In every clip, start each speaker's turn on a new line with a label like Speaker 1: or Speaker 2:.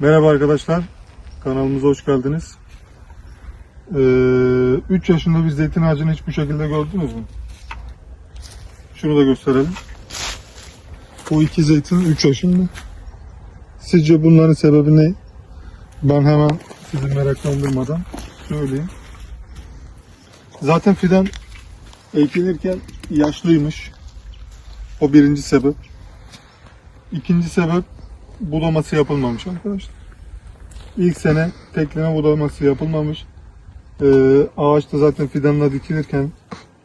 Speaker 1: Merhaba arkadaşlar. Kanalımıza hoş geldiniz. 3 yaşında bir zeytin ağacını hiç bu şekilde gördünüz mü? Şunu da gösterelim. Bu iki zeytin 3 yaşında. Sizce bunların sebebi ne? Ben hemen sizi meraklandırmadan söyleyeyim. Zaten fidan ekilirken yaşlıymış. O birinci sebep. İkinci sebep budaması yapılmamış arkadaşlar. İlk sene tekleme budaması yapılmamış. Ee, ağaç da zaten fidanla dikilirken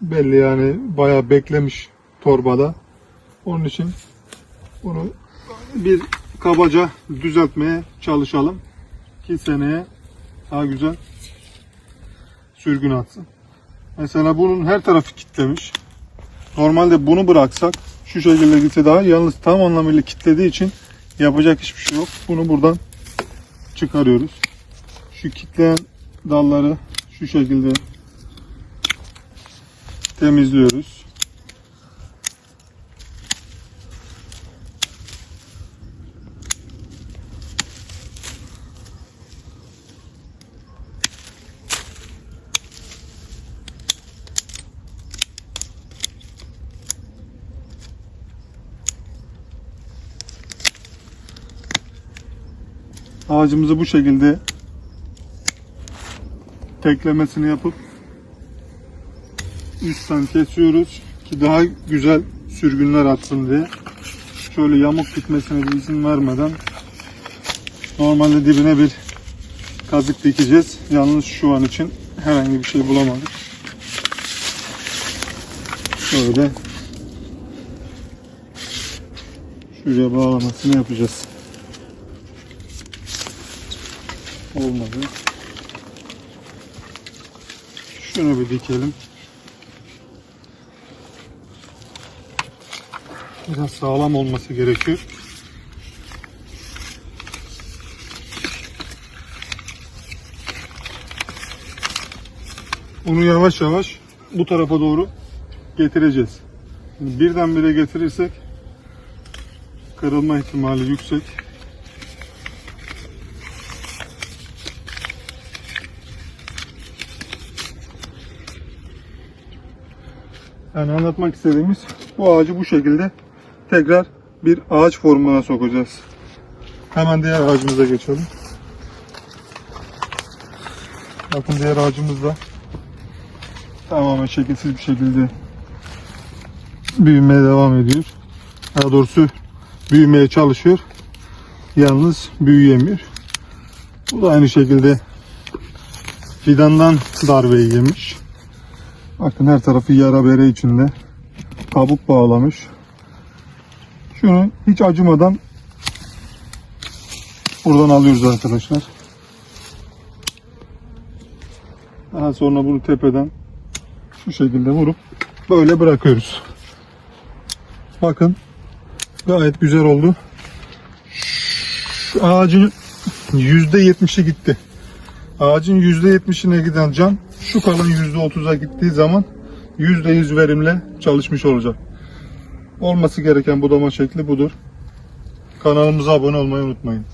Speaker 1: belli yani bayağı beklemiş torbada. Onun için bunu bir kabaca düzeltmeye çalışalım ki seneye daha güzel sürgün atsın. Mesela bunun her tarafı kitlemiş. Normalde bunu bıraksak şu şekilde gitse daha yalnız tam anlamıyla kitlediği için yapacak hiçbir şey yok. Bunu buradan çıkarıyoruz. Şu kitleyen dalları şu şekilde temizliyoruz. Ağacımızı bu şekilde teklemesini yapıp üstten kesiyoruz ki daha güzel sürgünler atsın diye. Şöyle yamuk gitmesine bir izin vermeden normalde dibine bir kazık dikeceğiz. Yalnız şu an için herhangi bir şey bulamadık. Şöyle şuraya bağlamasını yapacağız. Olmadı. Şunu bir dikelim. Biraz sağlam olması gerekiyor. Onu yavaş yavaş bu tarafa doğru getireceğiz. Birdenbire getirirsek kırılma ihtimali yüksek. Yani anlatmak istediğimiz bu ağacı bu şekilde tekrar bir ağaç formuna sokacağız. Hemen diğer ağacımıza geçelim. Bakın diğer ağacımız da tamamen şekilsiz bir şekilde büyümeye devam ediyor. Daha doğrusu büyümeye çalışıyor. Yalnız büyüyemiyor. Bu da aynı şekilde fidandan darbeyi yemiş. Bakın her tarafı yara bere içinde. Kabuk bağlamış. Şunu hiç acımadan buradan alıyoruz arkadaşlar. Daha sonra bunu tepeden şu şekilde vurup böyle bırakıyoruz. Bakın gayet güzel oldu. Şu ağacın %70'i gitti. Ağacın %70'ine giden cam şu kalan %30'a gittiği zaman %100 verimle çalışmış olacak. Olması gereken budama şekli budur. Kanalımıza abone olmayı unutmayın.